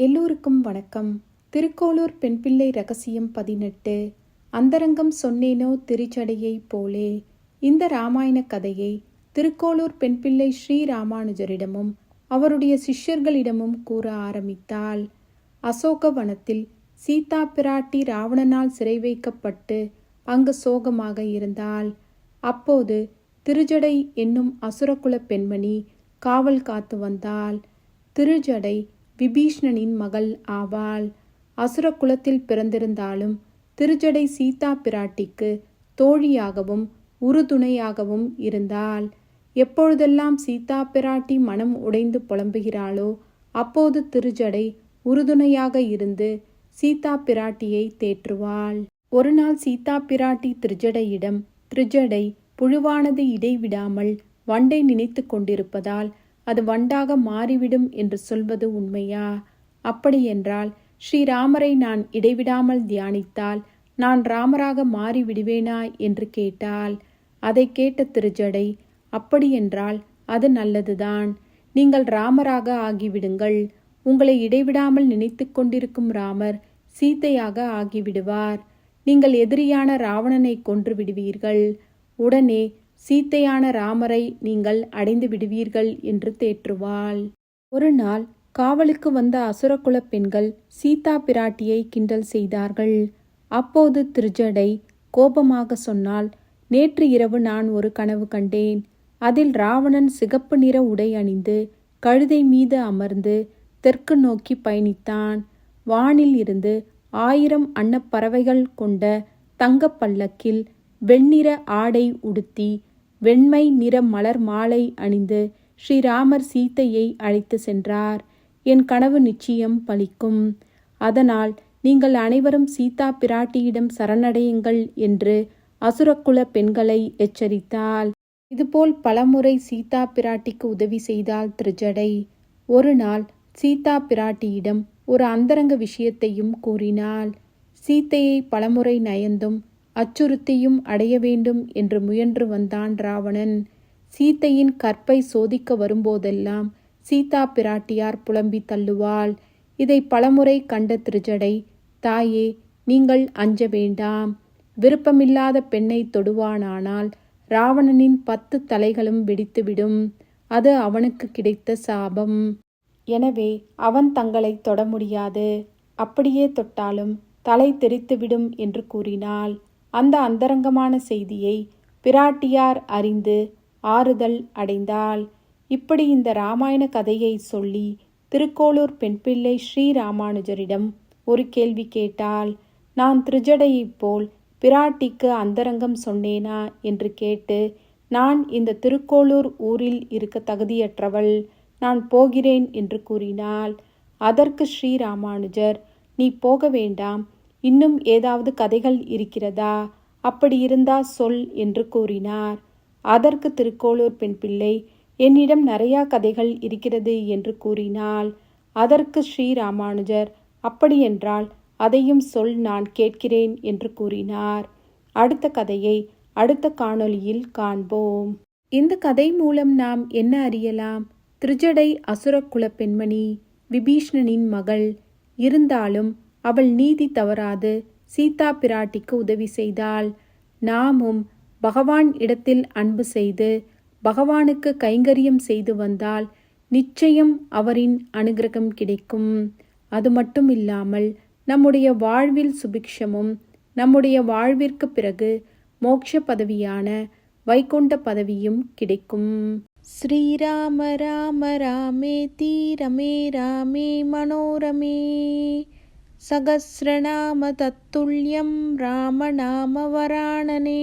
எல்லோருக்கும் வணக்கம். திருக்கோளூர் பெண்பிள்ளை ரகசியம் பதினெட்டு. அந்தரங்கம் சொன்னேனோ திருச்சடையைப் போலே. இந்த ராமாயண கதையை திருக்கோளூர் பெண்பிள்ளை ஸ்ரீ ராமானுஜரிடமும் அவருடைய சிஷ்யர்களிடமும் கூற ஆரம்பித்தாள். அசோகவனத்தில் சீதா பிராட்டி ராவணனால் சிறை வைக்கப்பட்டு அங்கு சோகமாக இருந்தாள். அப்போது திருஜடை என்னும் அசுரகுல பெண்மணி காவல் காத்து வந்தாள். திருஜடை விபீஷ்ணனின் மகள் ஆவாள். அசுர குலத்தில் பிறந்திருந்தாலும் திருஜடை சீதா பிராட்டிக்கு தோழியாகவும் உறுதுணையாகவும் இருந்தாள். எப்பொழுதெல்லாம் சீதா பிராட்டி மனம் உடைந்து புலம்புகிறாளோ அப்போது திருஜடை உறுதுணையாக இருந்து சீதா பிராட்டியை தேற்றுவாள். ஒரு நாள் சீதா பிராட்டி திருஜடையிடம் திருஜடை புழுவானது இடைவிடாமல் வண்டை நினைத்து கொண்டிருப்பதால் அது வண்டாக மாறிவிடும் என்று சொல்வது உண்மையா? அப்படியென்றால் ஸ்ரீராமரை நான் இடைவிடாமல் தியானித்தால் நான் ராமராக மாறிவிடுவேனா? என்று கேட்டால் அதை கேட்ட திருஜடை அப்படியென்றால் அது நல்லதுதான். நீங்கள் ராமராக ஆகிவிடுங்கள். உங்களை இடைவிடாமல் நினைத்து கொண்டிருக்கும் ராமர் சீத்தையாக ஆகிவிடுவார். நீங்கள் எதிரியான ராவணனை கொன்று விடுவீர்கள். உடனே சீத்தையான ராமரை நீங்கள் அடைந்து விடுவீர்கள் என்று தேற்றுவாள். ஒரு நாள் காவலுக்கு வந்த அசுரகுலப் பெண்கள் சீதா பிராட்டியை கிண்டல் செய்தார்கள். அப்போது திருஜடை கோபமாக சொன்னால் நேற்று இரவு நான் ஒரு கனவு கண்டேன். அதில் ராவணன் சிகப்பு நிற உடை அணிந்து கழுதை மீது அமர்ந்து தெற்கு நோக்கி பயணித்தான். வானில் இருந்து ஆயிரம் அன்னப்பறவைகள் கொண்ட தங்கப் பல்லக்கில் வெண்ணிற ஆடை உடுத்தி வெண்மை நிற மலர் மாலை அணிந்து ஸ்ரீராமர் சீத்தையை அழைத்து சென்றார். என் கனவு நிச்சயம் பலிக்கும். அதனால் நீங்கள் அனைவரும் சீதா பிராட்டியிடம் சரணடையுங்கள் என்று அசுரக்குல பெண்களை எச்சரித்தாள். இதுபோல் பலமுறை சீதா பிராட்டிக்கு உதவி செய்தாள் திருஜடை. ஒரு நாள் சீதா பிராட்டியிடம் ஒரு அந்தரங்க விஷயத்தையும் கூறினாள். சீத்தையை பலமுறை நயந்தும் அச்சுறுத்தியும் அடைய வேண்டும் என்று முயன்று வந்தான் ராவணன். சீத்தையின் கற்பை சோதிக்க வரும்போதெல்லாம் சீதா பிராட்டியார் புலம்பி தள்ளுவாள். இதை பலமுறை கண்ட திருஜடை தாயே நீங்கள் அஞ்ச வேண்டாம். விருப்பமில்லாத பெண்ணை தொடுவானானால் ராவணனின் பத்து தலைகளும் வெடித்துவிடும். அது அவனுக்கு கிடைத்த சாபம். எனவே அவன் தங்களை தொட முடியாது. அப்படியே தொட்டாலும் தலை தெரித்துவிடும் என்று கூறினாள். அந்த அந்தரங்கமான செய்தியை பிராட்டியார் அறிந்து ஆறுதல் அடைந்தாள். இப்படி இந்த ராமாயண கதையை சொல்லி திருக்கோளூர் பெண்பிள்ளை ஸ்ரீராமானுஜரிடம் ஒரு கேள்வி கேட்டாள். நான் திருஜடையைப் போல் பிராட்டிக்கு அந்தரங்கம் சொன்னேனா? என்று கேட்டு நான் இந்த திருக்கோளூர் ஊரில் இருக்க தகுதியற்றவள். நான் போகிறேன் என்று கூறினாள். அதற்கு ஸ்ரீராமானுஜர் நீ போக வேண்டாம். இன்னும் ஏதாவது கதைகள் இருக்கிறதா? அப்படி இருந்தா சொல் என்று கூறினார். அதற்கு திருக்கோளூர் பெண் பிள்ளை என்னிடம் நிறையா கதைகள் இருக்கிறது என்று கூறினாள். அதற்கு ஸ்ரீராமானுஜர் அப்படியென்றால் அதையும் சொல் நான் கேட்கிறேன் என்று கூறினார். அடுத்த கதையை அடுத்த காணொளியில் காண்போம். இந்த கதை மூலம் நாம் என்ன அறியலாம்? திருஜடை அசுரக்குல பெண்மணி விபீஷ்ணனின் மகள் இருந்தாலும் அவள் நீதி தவறாது. சீதா பிராட்டிக்கு உதவி செய்தாள். நாமும் பகவான் இடத்தில் அன்பு செய்து பகவானுக்கு கைங்கரியம் செய்து வந்தால் நிச்சயம் அவரின் அனுகிரகம் கிடைக்கும். அது மட்டும் இல்லாமல் நம்முடைய வாழ்வில் சுபிக்ஷமும் நம்முடைய வாழ்விற்கு பிறகு மோட்ச பதவியான வைகுண்ட பதவியும் கிடைக்கும். ஸ்ரீராம ராம ராமே தீரமே ராமே மனோரமே सहस्रनामतत्तुल्यं रामनामवराणने